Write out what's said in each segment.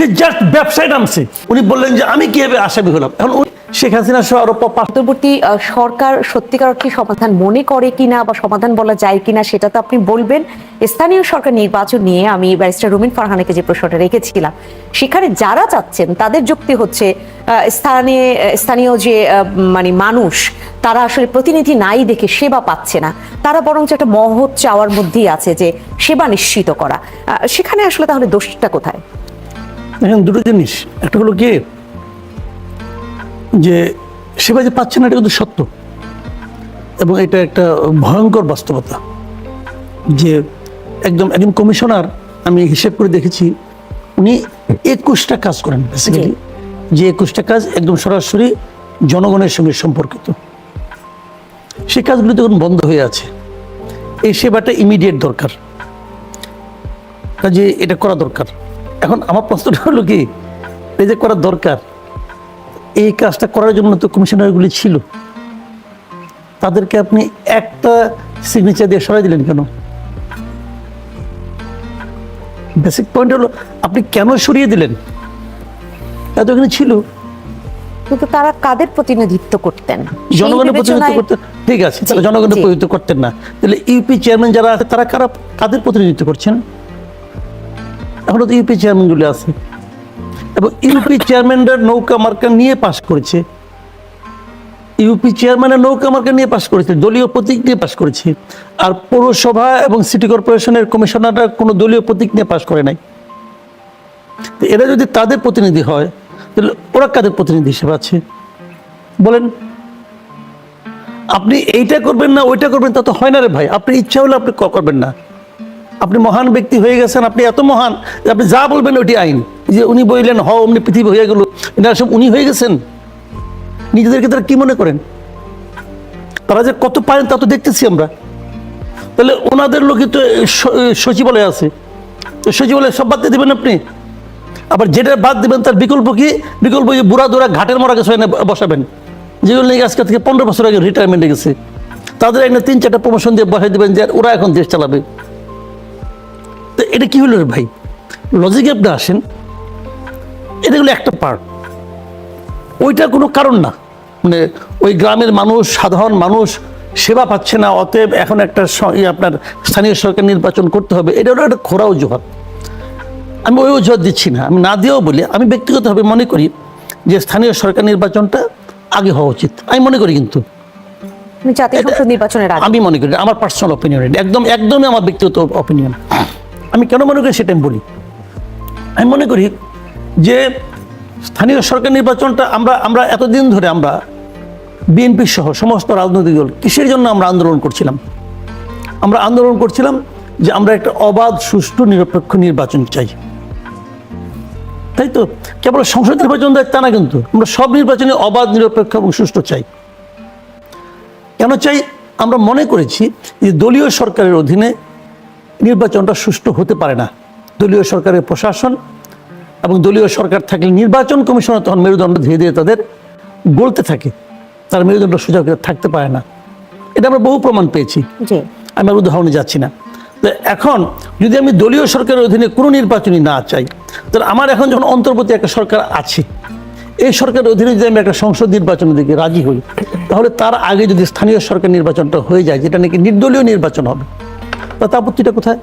সে just ব্যবসায় নামছে। উনি বললেন যে আমি কীভাবে আসামি হলাম? এখন শেখ হাসিনা সহ আরও পা- অন্তর্বর্তী আহ, সরকার সত্যিকার অর্থে সমাধান মনে করে কিনা বা সমাধান বলা যায় কিনা সেটা তো আপনি বলবেন। স্থানীয় সরকার নির্বাচন নিয়ে আমি ব্যারিস্টার রুমিন ফারহানাকে যে প্রশ্নটা রেখেছিলাম সেখানে যারা চাচ্ছেন তাদের যুক্তি হচ্ছে স্থানে স্থানীয় যে মানে মানুষ তারা আসলে প্রতিনিধি নাই দেখে সেবা পাচ্ছে না। তারা বরং বরঞ্চ একটা মহৎ চাওয়ার মধ্যেই আছে যে সেবা নিশ্চিত করা। সেখানে আসলে তাহলে দোষটা কোথায়? দেখেন দুটো জিনিস। একটা হলো কি যে সেবা যে পাচ্ছে না এটা কিন্তু সত্য। এবং এটা একটা ভয়ঙ্কর বাস্তবতা যে একদম একজন কমিশনার আমি হিসেব করে দেখেছি উনি একুশটা কাজ করেন বেসিক্যালি যে একুশটা কাজ একদম সরাসরি জনগণের সঙ্গে সম্পর্কিত। সেই কাজগুলি তখন বন্ধ হয়ে আছে। এই সেবাটা ইমিডিয়েট দরকার। কাজে এটা করা দরকার। এখন আমার প্রশ্নটা হলো কি এই যে করা দরকার এই কাজটা করার জন্য তো কমিশনারগুলি ছিল। তাদেরকে আপনি একটা সিগনেচার দিয়ে সরাই দিলেন কেন? বেসিক পয়েন্ট হলো আপনি কেন সরিয়ে দিলেন? এত এখানে ছিল। কিন্তু তারা কাদের প্রতিনিধিত্ব করতেন? জনগণের প্রতিনিধিত্ব করতেন ঠিক আছে তারা জনগণের প্রতিনিধিত্ব করতেন না। তাহলে ইউপি চেয়ারম্যান যারা আছে তারা কারা কাদের প্রতিনিধিত্ব করছেন? এখনও তো ইউপি চেয়ারম্যানগুলি আছে। এবং ইউপি চেয়ারম্যানরা নৌকা মার্কা নিয়ে পাশ করেছে। ইউপি চেয়ারম্যানের নৌকা মার্কা নিয়ে পাশ করেছে, দলীয় প্রতীক নিয়ে পাশ করেছে। আর পৌরসভা এবং সিটি কর্পোরেশনের কমিশনাররা কোনো দলীয় প্রতীক নিয়ে পাশ করে নাই। এরা যদি তাদের প্রতিনিধি হয়, তাহলে ওরা কাদের প্রতিনিধি হিসেবে আছে? বলেন। আপনি এইটা করবেন না, ওইটা করবেন, তা তো হয় না রে ভাই। আপনি ইচ্ছা হলে আপনি করবেন না। আপনি মহান ব্যক্তি হয়ে গেছেন, আপনি এত মহান যে আপনি যা বলবেন ওইটি আইন। যে উনি বললেন, হ, অমনি পৃথিবী হয়ে গেল। এটা সব উনি হয়ে গেছেন। নিজেদেরকে তারা কি মনে করেন? তারা যে কত পারেন তা তো দেখতেছি আমরা। তাহলে ওনাদের লোকই তো সচিবালয় আছে। সচিবালয় সব বাদ দিয়ে দেবেন আপনি? আবার যেটা বাদ দেবেন তার বিকল্প কি? বিকল্প যে বুড়া দোড়া ঘাটের মরা গেছে বসাবেন। যেগুলো নাকি আজকে থেকে পনেরো বছর আগে রিটায়ারমেন্টে গেছে। তাদের এখানে তিন চারটা প্রমোশন দিয়ে বসাই দেবেন যে ওরা এখন দেশ চালাবে। তো এটা কি হলো রে ভাই? লজিকে আপনি আসেন। এটা হলো একটা পার্ট ওইটা কোনো কারণ না। মানে ওই গ্রামের মানুষ সাধারণ মানুষ সেবা পাচ্ছে না অতএব এখন একটা আপনার স্থানীয় সরকার নির্বাচন করতে হবে। এটা হলো একটা খোরা অজুহাত। আমি ওই অজুহাত দিচ্ছি না। আমি না দিয়েও বলি আমি ব্যক্তিগতভাবে মনে করি যে স্থানীয় সরকার নির্বাচনটা আগে হওয়া উচিত। আমি মনে করি কিন্তু। জাতীয় সংসদ নির্বাচনের আমি মনে করি আমার পার্সোনাল অপিনিয়ন একদম একদমই আমার ব্যক্তিগত অপিনিয়ন আমি কেন মনে করি সেটা আমি বলি। আমি মনে করি যে স্থানীয় সরকার নির্বাচনটা আমরা আমরা এতদিন ধরে আমরা বিএনপি সহ সমস্ত রাজনৈতিক দল কিসের জন্য আমরা আন্দোলন করছিলাম? আমরা আন্দোলন করছিলাম যে আমরা একটা অবাধ, সুষ্ঠু, নিরপেক্ষ নির্বাচন চাই। তাই তো? কেবল সংসদ নির্বাচন দেয় তা না কিন্তু। আমরা সব নির্বাচনে অবাধ, নিরপেক্ষ এবং সুষ্ঠু চাই। কেন চাই? আমরা মনে করেছি যে দলীয় সরকারের অধীনে নির্বাচনটা সুষ্ঠু হতে পারে না। দলীয় সরকারের প্রশাসন এবং দলীয় সরকার থাকলে নির্বাচন কমিশনার তখন মেরুদণ্ড ধীরে ধীরে তাদের গলতে থাকে। তার মেরুদণ্ড সোজা করে থাকতে পারে না। এটা আমরা বহু প্রমাণ পেয়েছি। আমি আর উদাহরণে যাচ্ছি না। তো এখন যদি আমি দলীয় সরকারের অধীনে কোনো নির্বাচনই না চাই তাহলে আমার এখন যখন অন্তর্বর্তী একটা সরকার আছে এই সরকারের অধীনে যদি আমি একটা সংসদ নির্বাচনের দিকে রাজি হই তাহলে তার আগে যদি স্থানীয় সরকার নির্বাচনটা হয়ে যায় যেটা নাকি নির্দলীয় নির্বাচন হবে। তাতে আপত্তিটা কোথায়?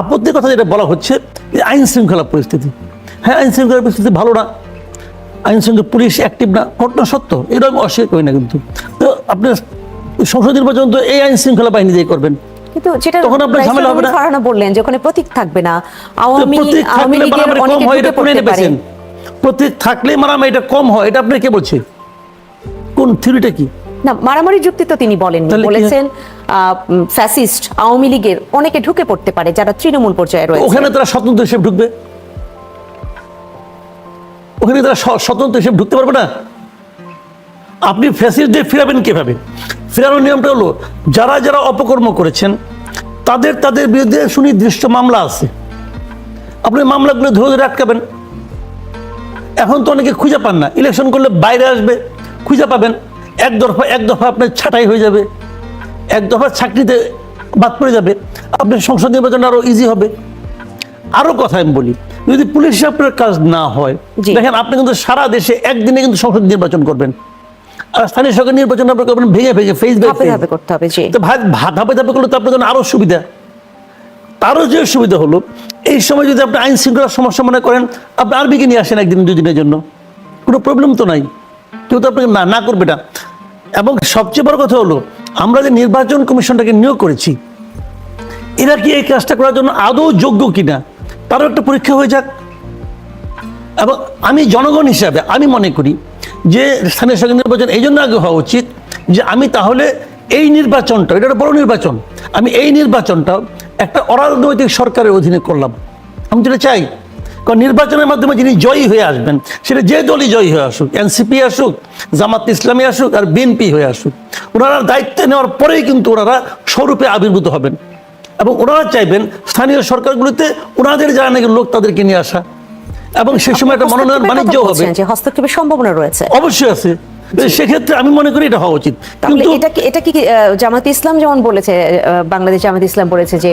আপত্তির কথা যেটা বলা হচ্ছে যে আইন শৃঙ্খলা পরিস্থিতি। হ্যাঁ আইন শৃঙ্খলা পরিস্থিতি ভালো না। আইন শৃঙ্খলা পুলিশ অ্যাক্টিভ না ঘটনা সত্য এটা আমি অস্বীকার করি না কিন্তু। তো আপনার সংসদ নির্বাচন তো এই আইন শৃঙ্খলা বাহিনী দিয়ে করবেন। কিন্তু যেটা তখন আপনার ঝামেলা হবে না। রুমিন বললেন যে ওখানে প্রতীক থাকবে না। আওয়ামী প্রতীক আওয়ামী থাকলে লীগের অনেকে ঢুকে এটা পড়তে পারে। প্রতীক থাকলে মারামারি এটা কম হয় এটা আপনি কে বলছে? কোন থিওরিটা কি? না মারামারি যুক্তি তো তিনি বলেন বলেছেন ফ্যাসিস্ট আওয়ামী লীগের অনেকে ঢুকে পড়তে পারে যারা তৃণমূল পর্যায়ে রয়েছে। ওখানে তারা স্বতন্ত্র হিসেবে ঢুকবে? ওখানে তারা স্বতন্ত্র হিসেবে ঢুকতে পারবে না? আপনি ফ্যাসিলিটি ফিরাবেন কীভাবে? ফেরানোর নিয়মটা হলো যারা যারা অপকর্ম করেছেন তাদের তাদের বিরুদ্ধে সুনির্দিষ্ট মামলা আছে। আপনি মামলাগুলো ধরে ধরে আটকাবেন। এখন তো অনেকে খুঁজে পান না। ইলেকশন করলে বাইরে আসবে খুঁজে পাবেন। এক দফা এক দফা আপনার ছাঁটাই হয়ে যাবে। এক দফা চাকরিতে বাদ পড়ে যাবে। আপনার সংসদ নির্বাচন আরও ইজি হবে। আরও কথা আমি বলি যদি পুলিশ আপনার কাজ না হয় দেখেন আপনি কিন্তু সারা দেশে একদিনে কিন্তু সংসদ নির্বাচন করবেন। আর স্থানীয় সরকার নির্বাচন আপনি করবেন ভেঙে ভেঙে ফেস বাই ধাপে ধাপে করতে হবে তো ভাই ধাপে ধাপে করলে তো আপনার জন্য আরও সুবিধা। তারও যে সুবিধা হলো এই সময় যদি আপনি আইন শৃঙ্খলার সমস্যা মনে করেন আপনি আরবিকে নিয়ে আসেন একদিন দুই দিনের জন্য। কোনো প্রবলেম তো নাই। কেউ তো আপনাকে না না করবে না। এবং সবচেয়ে বড় কথা হলো, আমরা যে নির্বাচন কমিশনটাকে নিয়োগ করেছি, এরা কি এই কাজটা করার জন্য আদৌ যোগ্য কিনা, তারও একটা পরীক্ষা হয়ে যাক। এবং আমি জনগণ হিসাবে আমি মনে করি যে স্থানীয় সরকার নির্বাচন এই জন্য আগে হওয়া উচিত যে আমি তাহলে এই নির্বাচনটা, এটা বড় নির্বাচন, আমি এই নির্বাচনটা একটা অরাজনৈতিক সরকারের অধীনে করলাম। আমি যেটা চাই কারণ নির্বাচনের মাধ্যমে যিনি জয়ী হয়ে আসবেন সেটা যে দলই জয়ী হয়ে আসুক এনসিপি আসুক জামাত ইসলামী আসুক আর বিএনপি হয়ে আসুক ওনারা দায়িত্ব নেওয়ার পরেই কিন্তু ওনারা স্বরূপে আবির্ভূত হবেন। এবং ওনারা চাইবেন স্থানীয় সরকারগুলিতে ওনাদের যারা নাকি লোক তাদেরকে নিয়ে আসা। এবং সে সময় একটা মনোনয়ন বাণিজ্য হবে। হস্তক্ষেপের সম্ভাবনা রয়েছে। অবশ্যই আছে। সেক্ষেত্রে আমি মনে করি এটা হওয়া উচিত। কিন্তু এটা কি এটা কি আহ, ইসলাম যেমন বলেছে বাংলাদেশ জামাতে ইসলাম বলেছে যে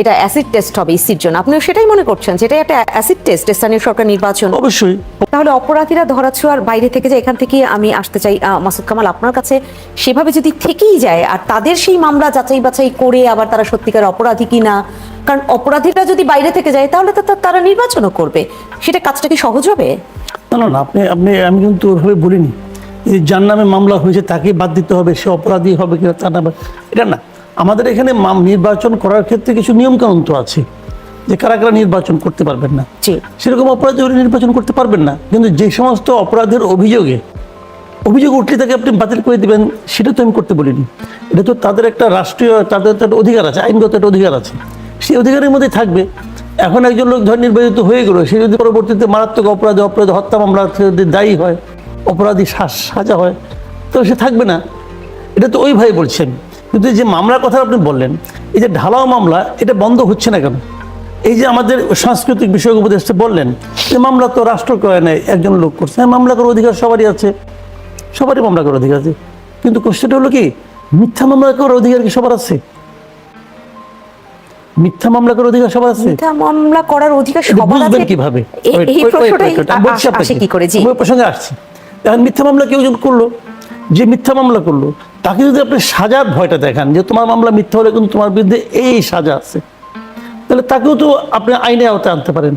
এটা অ্যাসিড টেস্ট হবে ইসির জন্য। আপনিও সেটাই মনে করছেন যে এটা একটা অ্যাসিড টেস্ট স্থানীয় সরকার নির্বাচন। অবশ্যই। তাহলে অপরাধীরা ধরাছোঁয়ার বাইরে থেকে যে এখান থেকে আমি আসতে চাই মাসুদ কামাল আপনার কাছে সেভাবে যদি থেকেই যায় আর তাদের সেই মামলা যাচাই বাছাই করে আবার তারা সত্যিকার অপরাধী কিনা কারণ অপরাধীরা যদি বাইরে থেকে যায় তাহলে তো তারা নির্বাচনও করবে। সেটা কাজটা কি সহজ হবে? না না আপনি আপনি আমি কিন্তু ওইভাবে বলিনি। যার নামে মামলা হয়েছে তাকে বাদ দিতে হবে সে অপরাধী হবে কিনা তার নামে এটা না। আমাদের এখানে নির্বাচন করার ক্ষেত্রে কিছু নিয়মকানুন তো আছে যে কারা কারা নির্বাচন করতে পারবেন না। সেরকম অপরাধী হলে নির্বাচন করতে পারবেন না কিন্তু যে সমস্ত অপরাধের অভিযোগে অভিযোগ উঠলে তাকে আপনি বাতিল করে দিবেন সেটা তো আমি করতে বলিনি। এটা তো তাদের একটা রাষ্ট্রীয় তাদের তো একটা অধিকার আছে আইনগত একটা অধিকার আছে। সেই অধিকারের মধ্যে থাকবে। এখন একজন লোক ধর নির্বাচিত হয়ে গেল সে যদি পরবর্তীতে মারাত্মক অপরাধে অপরাধ হত্যা মামলা যদি দায়ী হয় অপরাধী সাজা হয় তো সে থাকবে না। এটা তো ওই ভাই বলছেন। কিন্তু এই যে মামলার কথা আপনি বললেন এই যে ঢালাও মামলা এটা বন্ধ হচ্ছে না কেন? এই যে আমাদের সাংস্কৃতিক বিষয় উপদেষ্টা বললেন যে মামলা তো রাষ্ট্র করে নেয় একজন লোক করছে। হ্যাঁ মামলা করার অধিকার সবারই আছে। সবারই মামলা করার অধিকার আছে। কিন্তু কোশ্চেনটা হলো কি মিথ্যা মামলা করার অধিকার কি সবার আছে? মিথ্যা মামলা করার অধিকার সবার আছে? মিথ্যা মামলা করার অধিকার সবার আছে? কীভাবে? এই- প্রশ্নটাই আসে কি করে জি প্রসঙ্গে আসছি। এখন মিথ্যা মামলা কেউ যখন করল, যে মিথ্যা মামলা করল, তাকে যদি আপনি সাজার ভয়টা দেখান যে তোমার মামলা মিথ্যা হলে কিন্তু তোমার বিরুদ্ধে এই সাজা আছে, তাহলে তাকেও তো আপনি আইনে আওতায় আনতে পারেন।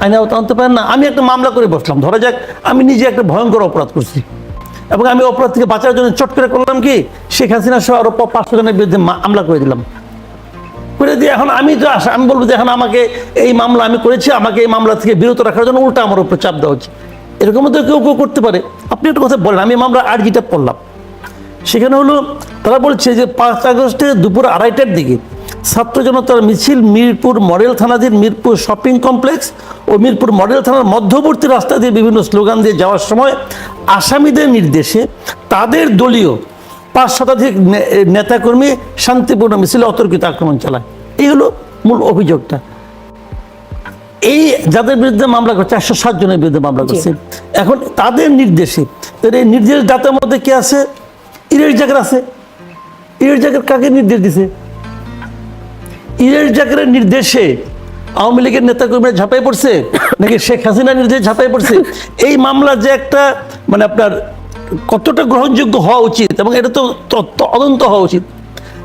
আইনে আওতায় আনতে পারেন না, আমি একটা মামলা করে বসলাম, ধরা যাক আমি নিজে একটা ভয়ঙ্কর অপরাধ করছি। এবং আমি অপরাধ থেকে বাঁচার জন্য চট করে করলাম কি, শেখ হাসিনা সহ আরও পাঁচশো জনের বিরুদ্ধে মামলা করে দিলাম। করে দিয়ে এখন আমি তো আস- আমি বলব যে এখন আমাকে এই মামলা আমি করেছি, আমাকে এই মামলা থেকে বিরত রাখার জন্য উল্টা আমার উপর চাপ দেওয়া হচ্ছে এরকম তো কেউ কেউ করতে পারে। আপনি একটা কথা বলেন, আমি মামলা আর্জিটা পড়লাম। সেখানে হলো, তারা বলছে যে পাঁচ আগস্টে দুপুর আড়াইটার দিকে ছাত্র জনতার মিছিল মিরপুর মডেল থানাধীন মিরপুর শপিং কমপ্লেক্স ও মিরপুর মডেল থানার মধ্যবর্তী রাস্তা দিয়ে বিভিন্ন স্লোগান দিয়ে যাওয়ার সময় আসামিদের নির্দেশে তাদের দলীয় পাঁচ শতাধিক নেতাকর্মী শান্তিপূর্ণ মিছিলে অতর্কিত আক্রমণ চালায়। এই হলো মূল অভিযোগটা। এই যাদের বিরুদ্ধে মামলা করছে চারশো সাত জনের বিরুদ্ধে মামলা করছে। এখন তাদের নির্দেশে এই নির্দেশ দাতার মধ্যে কে আছে? ইরের জাকের আছে। ইরের জাকের কাকে নির্দেশ দিছে? ইরের জাকের নির্দেশে আওয়ামী লীগের নেতাকর্মীরা ঝাঁপাই পড়ছে? নাকি শেখ হাসিনা নির্দেশ ঝাঁপাই পড়ছে? এই মামলা যে একটা মানে আপনার কতটা গ্রহণযোগ্য হওয়া উচিত এবং এটা তো ত- তদন্ত হওয়া উচিত।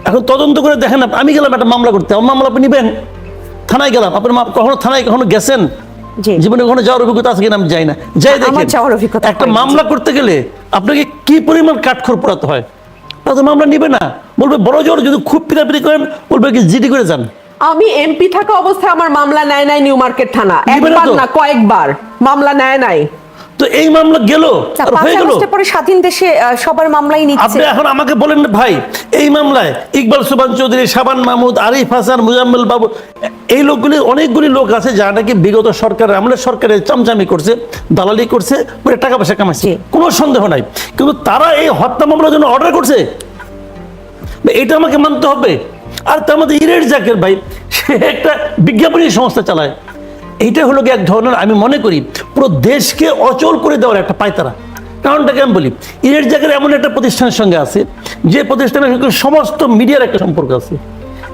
এখন তদন্ত করে দেখেন আমি গেলাম একটা মামলা করতে আমার মামলা আপনি নেবেন? থানায় গেলাম। আপনার মা- কখনো থানায় কখনো গেছেন? জীবনে কখনো যাওয়ার অভিজ্ঞতা আছে কিনা আমি যাই না। যাই দেখি দেখেন যাওয়ার অভিজ্ঞতা একটা মামলা করতে গেলে আপনাকে কি পরিমাণ কাঠখড় পোড়াতে হয়? তা তো মামলা নিবে না। বলবে বড় জোর যদি খুব পিটাপিটি করেন বলবে কি জিডি করে যান। আমি এমপি থাকা অবস্থায় আমার মামলা নেয় নাই নিউ মার্কেট থানা। একবার না কয়েকবার। মামলা নেয় নাই। তো এই মামলা গেল আর হয়ে গেল। পরে স্বাধীন দেশে সবার মামলাই নিচ্ছে। আপনি এখন আমাকে বলেন ভাই এই মামলায় ইকবাল সুবান চৌধুরী সাবান মাহমুদ আরিফ হাসান মুজাম্মেল বাবু এই লোকগুলি অনেকগুলি লোক আছে যারা নাকি বিগত সরকার আমলে সরকারের চামচামি করছে দালালি করছে করে টাকা পয়সা কামাচ্ছে। কোনো সন্দেহ নাই। কিন্তু তারা এই হত্যা মামলার জন্য অর্ডার করছে? এটা আমাকে মানতে হবে। আর তার মধ্যে ইরের জাকের ভাই সে একটা বিজ্ঞাপনী সংস্থা চালায়। এইটা হলো কি এক ধরনের আমি মনে করি পুরো দেশকে অচল করে দেওয়ার একটা পায়তারা। কারণটাকে আমি বলি ইরের জাকের এমন একটা প্রতিষ্ঠানের সঙ্গে আছে, যে প্রতিষ্ঠানের সঙ্গে সমস্ত মিডিয়ার একটা সম্পর্ক আছে।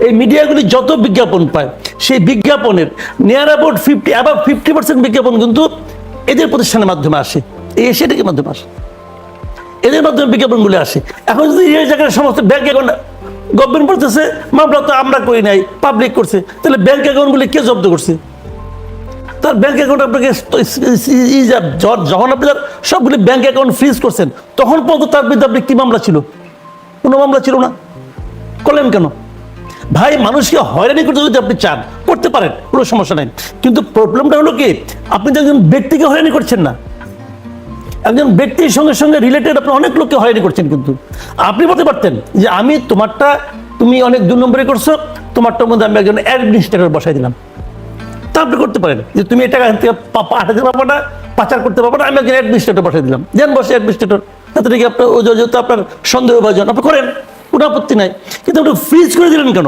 এই মিডিয়াগুলি যত বিজ্ঞাপন পায়, সেই বিজ্ঞাপনের near about fifty about fifty percent বিজ্ঞাপন কিন্তু এদের প্রতিষ্ঠানের মাধ্যমে আসে, এই এশিয়াটিকের মাধ্যমে আসে। এদের মাধ্যমে বিজ্ঞাপনগুলি আসে। এখন যদি এই জায়গায় সমস্ত ব্যাংক অ্যাকাউন্ট গভর্নমেন্ট বলতেছে মামলা তো আমরা করি নাই পাবলিক করছে, তাহলে ব্যাংক অ্যাকাউন্টগুলি কে জব্দ করছে? তার ব্যাংক অ্যাকাউন্ট আপনাকে যখন আপনি তার সবগুলি ব্যাংক অ্যাকাউন্ট ফ্রিজ করছেন, তখন পর্যন্ত তার বিরুদ্ধে আপনি কি মামলা ছিল? কোনো মামলা ছিল না। করলেন কেন? ভাই, মানুষকে হয়রানি করতে যদি আপনি চান, করতে পারেন, কোনো সমস্যা নাই। কিন্তু প্রবলেমটা হলো কি? আপনি তো একজন ব্যক্তিকে হয়রানি করছেন না। একজন ব্যক্তির সঙ্গে সঙ্গে রিলেটেড আপনি অনেক লোককে হয়রানি করছেন কিন্তু। আপনি বলতে পারতেন যে, আমি তোমারটা, তুমি অনেক দু নম্বরে করছ, তোমারটার মধ্যে আমি একজন অ্যাডমিনিস্ট্রেটর বসাই দিলাম। তা আপনি করতে পারেন। যে তুমি এটা এখান থেকে পাঠাতে পারব না, পাচার করতে পারব না, আমি একজন অ্যাডমিনিস্ট্রেটর পাঠিয়ে দিলাম। দেন বসে অ্যাডমিনিস্ট্রেটর তাতে নাকি আপনার যেহেতু আপনার সন্দেহ ভাজন আপনি করেন, কোনো আপত্তি নাই। কিন্তু আপনি ফ্রিজ করে দিলেন কেন?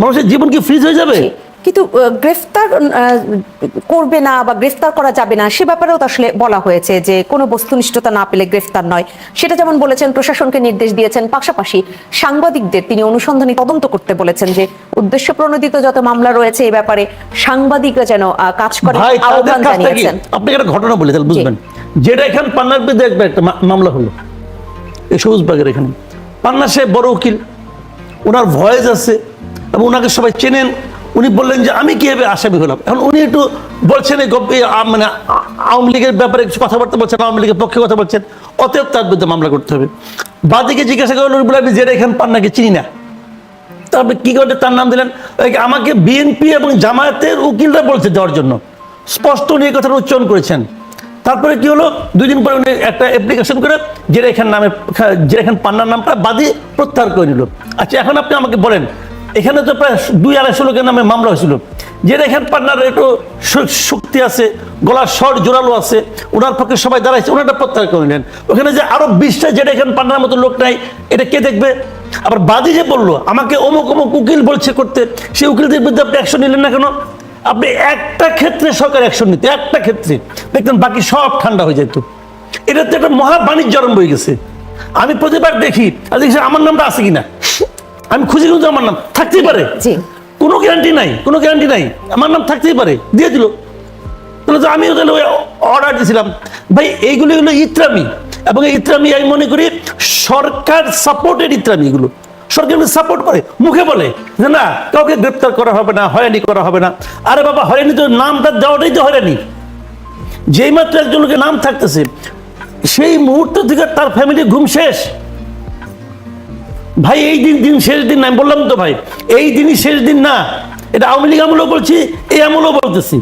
মানুষের জীবন কি ফ্রিজ হয়ে যাবে? কিন্তু গ্রেফতার করবে না বা গ্রেফতার করা যাবে না সে ব্যাপারেও তো আসলে বলা হয়েছে যে কোনো বস্তুনিষ্ঠতা না পেলে গ্রেফতার নয়। সেটা যেমন বলেছেন প্রশাসনকে নির্দেশ দিয়েছেন পাশাপাশি সাংবাদিকদের তিনি অনুসন্ধানী তদন্ত করতে বলেছেন যে উদ্দেশ্য প্রণোদিত যত মামলা রয়েছে এই ব্যাপারে সাংবাদিকরা যেন কাজ করে আহ্বান জানিয়েছেন। আপনাকে একটা ঘটনা বলি তাহলে বুঝবেন। যেটা এখানে পান্নার বিরুদ্ধে একবার একটা মামলা হলো। এই সবুজবাগের এখানে। পান্না সাহেব বড় উকিল। ওনার ভয়েস আছে এবং ওনাকে সবাই চেনেন। উনি বললেন যে, আমি কীভাবে আসামি হলাম? এখন উনি একটু বলছেন মানে আওয়ামী লীগের ব্যাপারে কিছু কথাবার্তা বলছেন, আওয়ামী লীগের পক্ষে কথা বলছেন, অতএব তার বিরুদ্ধে মামলা করতে হবে। বাদিকে জিজ্ঞাসা করলেন উনি বলে আমি যেটা এখানে পান্নাকে চিনি না? তারপরে কি করে তার নাম দিলেন? আমাকে বিএনপি এবং জামায়াতের উকিলরা বলছে দেওয়ার জন্য। স্পষ্ট উনি এই কথাটা উচ্চারণ করেছেন। তারপরে কি হলো? দুই দিন পরে উনি একটা অ্যাপ্লিকেশন করে যেটা এখান নামে যেটা এখান পান্নার নামটা বাদী প্রত্যাহার করে নিল। আচ্ছা এখন আপনি আমাকে বলেন এখানে তো প্রায় দুই আড়াইশো লোকের নামে মামলা হয়েছিল। যেটা এখান পান্নার একটু শক্তি আছে, গলার স্বর জোরালো আছে, ওনার পক্ষে সবাই দাঁড়াইছে, ওনারটা প্রত্যাহার করে নিলেন ওখানে যে আরও বিশটা যেটা এখানে পান্নার মতো লোক নাই, এটা কে দেখবে? আবার বাদী যে বলল, আমাকে অমুক অমুক উকিল বলছে করতে, সেই উকিলদের বিরুদ্ধে আপনি অ্যাকশন নিলেন না কেন? আপনি একটা ক্ষেত্রে সরকার অ্যাকশন নিতে, একটা ক্ষেত্রে। দেখতেন বাকি সব ঠান্ডা হয়ে যেত। এটা তো একটা মহা বাণিজ্য আরম্ভ হয়ে গেছে। আমি প্রতিবার দেখি আমার নামটা আছে কিনা। আমি খুঁজে কিন্তু আমার নাম থাকতেই পারে। কোনো গ্যারান্টি নাই কোনো গ্যারান্টি নাই। আমার নাম থাকতেই পারে। দিয়ে দিল। তাহলে আমিও তাহলে ওই অর্ডার দিয়েছিলাম ভাই এইগুলো হলো ইত্রামি। এবং এই ইত্রামি আমি মনে করি সরকার সাপোর্টেড ইত্রামি এগুলো। সরকার সাপোর্ট করে। মুখে বলে যে না কাউকে গ্রেপ্তার করা হবে না হয়রানি করা হবে না। আরে বাবা হয়রানি তো নামটা দেওয়াটাই তো হয়রানি। যেই মাত্র একজন লোকের নাম থাকতেছে সেই মুহূর্ত থেকে তার ফ্যামিলি ঘুম শেষ। ভাই, এই দিন দিন শেষ দিন আমি বললাম তো ভাই, এই দিনই শেষ দিন না। এটা আওয়ামী লীগ আমলেও বলছি, এই আমলেও বলতেছি।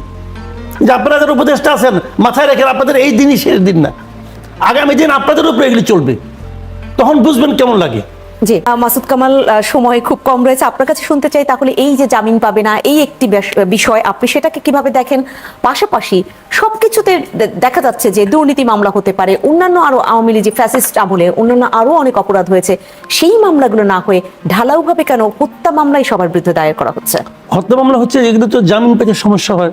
যে আপনারা উপদেশটা আছেন, মাথায় রেখে আপনাদের এই দিনই শেষ দিন না। আগামী দিন আপনাদের উপরে এগুলি চলবে। তখন বুঝবেন কেমন লাগে। জি। মাসুদ কামাল সময় খুব কম রয়েছে। আপনার কাছে শুনতে চাই তাহলে এই যে জামিন পাবে না এই একটি বিষয় আপনি সেটাকে কীভাবে দেখেন? পাশাপাশি সবকিছুতে দেখা যাচ্ছে যে দুর্নীতি মামলা হতে পারে অন্যান্য আরও আওয়ামী লীগ ফ্যাসিস্ট আমলে অন্যান্য আরও অনেক অপরাধ হয়েছে সেই মামলাগুলো না হয়ে ঢালাওভাবে কেন হত্যা মামলাই সবার বিরুদ্ধে দায়ের করা হচ্ছে? হত্যা মামলা হচ্ছে এগুলো তো জামিন পেতে সমস্যা হয়।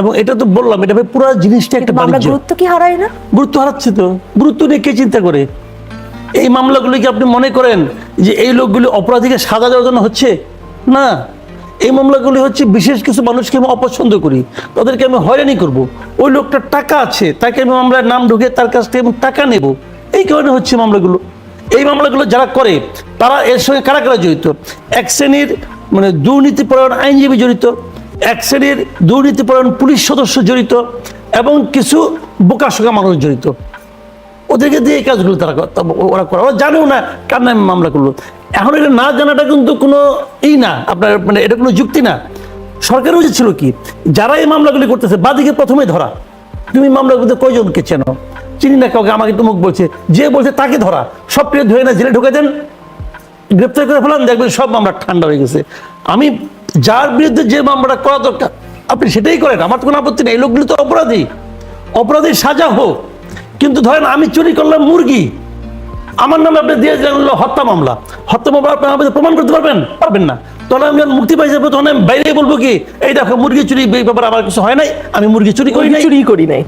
এবং এটা তো বললাম এটা পুরো জিনিসটা একটা গুরুত্ব কি হারায় না? গুরুত্ব হারাচ্ছে তো। গুরুত্ব নিয়ে কে চিন্তা করে? এই মামলাগুলি কি আপনি মনে করেন যে এই লোকগুলি অপরাধীকে সাজা দেওয়ার জন্য হচ্ছে? না। এই মামলাগুলি হচ্ছে বিশেষ কিছু মানুষকে আমি অপছন্দ করি। তাদেরকে আমি হয়রানি করব। ওই লোকটার টাকা আছে, তাকে আমি মামলায় নাম ঢুকে তার কাছ থেকে আমি টাকা নেব। এই কারণে হচ্ছে মামলাগুলো। এই মামলাগুলো যারা করে, তারা এর সঙ্গে কারা কারা জড়িত? এক শ্রেণির মানে দুর্নীতিপরায়ণ আইনজীবী জড়িত, এক শ্রেণির দুর্নীতিপরায়ণ পুলিশ সদস্য জড়িত এবং কিছু বোকাশোকা মানুষ জড়িত। ওদেরকে দিয়ে এই কাজগুলো তারা ওরা করে। ওরা জানেও না কার নামে মামলা করল। এখন এটা না জানাটা কিন্তু কোনো ই না। আপনার মানে এটা কোনো যুক্তি না। সরকারের উচিত ছিল কি, যারা এই মামলাগুলি করতেছে, বাদিকে প্রথমে ধরা। তুমি মামলাগুলোতে কয়জনকে চেনো? চিনি না কাউকে, আমাকে তুমুক বলছে। যে বলছে তাকে ধরা। সব প্রিয় ধরে না, জেলে ঢুকে দেন। গ্রেপ্তার করে ফেলান, দেখবেন সব মামলা ঠান্ডা হয়ে গেছে। আমি যার বিরুদ্ধে যে মামলাটা করা দরকার, আপনি সেটাই করেন। আমার তো কোনো আপত্তি নেই। এই লোকগুলি তো অপরাধী। অপরাধী সাজা হোক। কিন্তু ধরেন আমি চুরি করলাম মুরগি। আমার নামে আপনি দিয়ে হলো হত্যা মামলা। হত্যা মামলা আপনি আমাদের প্রমাণ করতে পারবেন? পারবেন না। তখন আমি যখন মুক্তি পাই যাব তখন আমি বাইরে বলব কি এই দেখো মুরগি চুরি এই ব্যাপারে আমার কিছু হয় নাই আমি মুরগি চুরি করি নাই। চুরি করি নাই।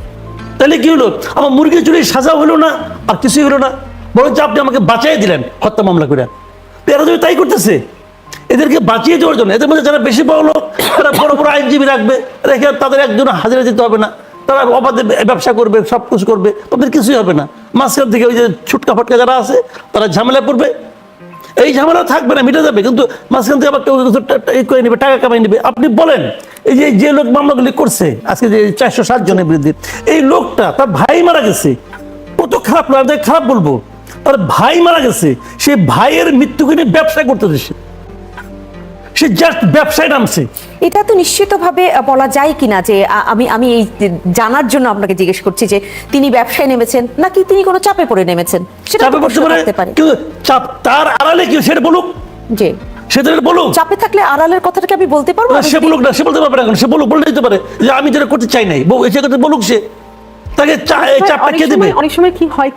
তাহলে কি হলো? আমার মুরগি চুরি সাজা হলো না আর কিছুই হলো না। বরঞ্চ আপনি আমাকে বাঁচাই দিলেন হত্যা মামলা করে। এরা যদি তাই করতেছে এদেরকে বাঁচিয়ে দেওয়ার জন্য এদের মধ্যে যারা বেশি বড় লোক তারা বড় বড় আইনজীবী রাখবে রেখে তাদের একজন হাজিরা দিতে হবে না। তারা অবাধে ব্যবসা করবে সব কিছু করবে, তাদের কিছুই হবে না। মাঝখান থেকে ওই যে ছুটকা ফাটকা যারা আছে, তারা ঝামেলা করবে এই ঝামেলা থাকবে না, মিটে যাবে, কিন্তু মাঝখান থেকে আবার কেউ করে নেবে, টাকা কামাই নেবে। আপনি বলেন, এই যে যে লোক মামলাগুলি করছে, আজকে যে চারশো সাত জনের বিরুদ্ধে, এই লোকটা, তার ভাই মারা গেছে। কত খারাপ লাগে খারাপ বলব। তার ভাই মারা গেছে, সে ভাইয়ের মৃত্যুকে নিয়ে ব্যবসা করতেছে সে। সে জাস্ট ব্যবসায় নামছে। এটা তো নিশ্চিতভাবে বলা যায় কিনা যে আমি আমি এই জানার জন্য আপনাকে জিজ্ঞেস করছি যে তিনি ব্যবসায় নেমেছেন নাকি তিনি কোনো চাপে পড়ে নেমেছেন? সেটা চাপে পড়তে পারে? চাপ তার আড়ালে কি? সেটা বলুক। জি। সেটা বলুক। চাপে থাকলে আড়ালের কথাটা কি আমি বলতে পারব? না, সে বলুক না সে বলতে পারবে না সে বলুক বলে দিতে পারে যে আমি যেটা করতে চাই নাই। বউ এসে বলুক সে। তাকে চাপটা কে দেবে? অনেক সময় কি হয়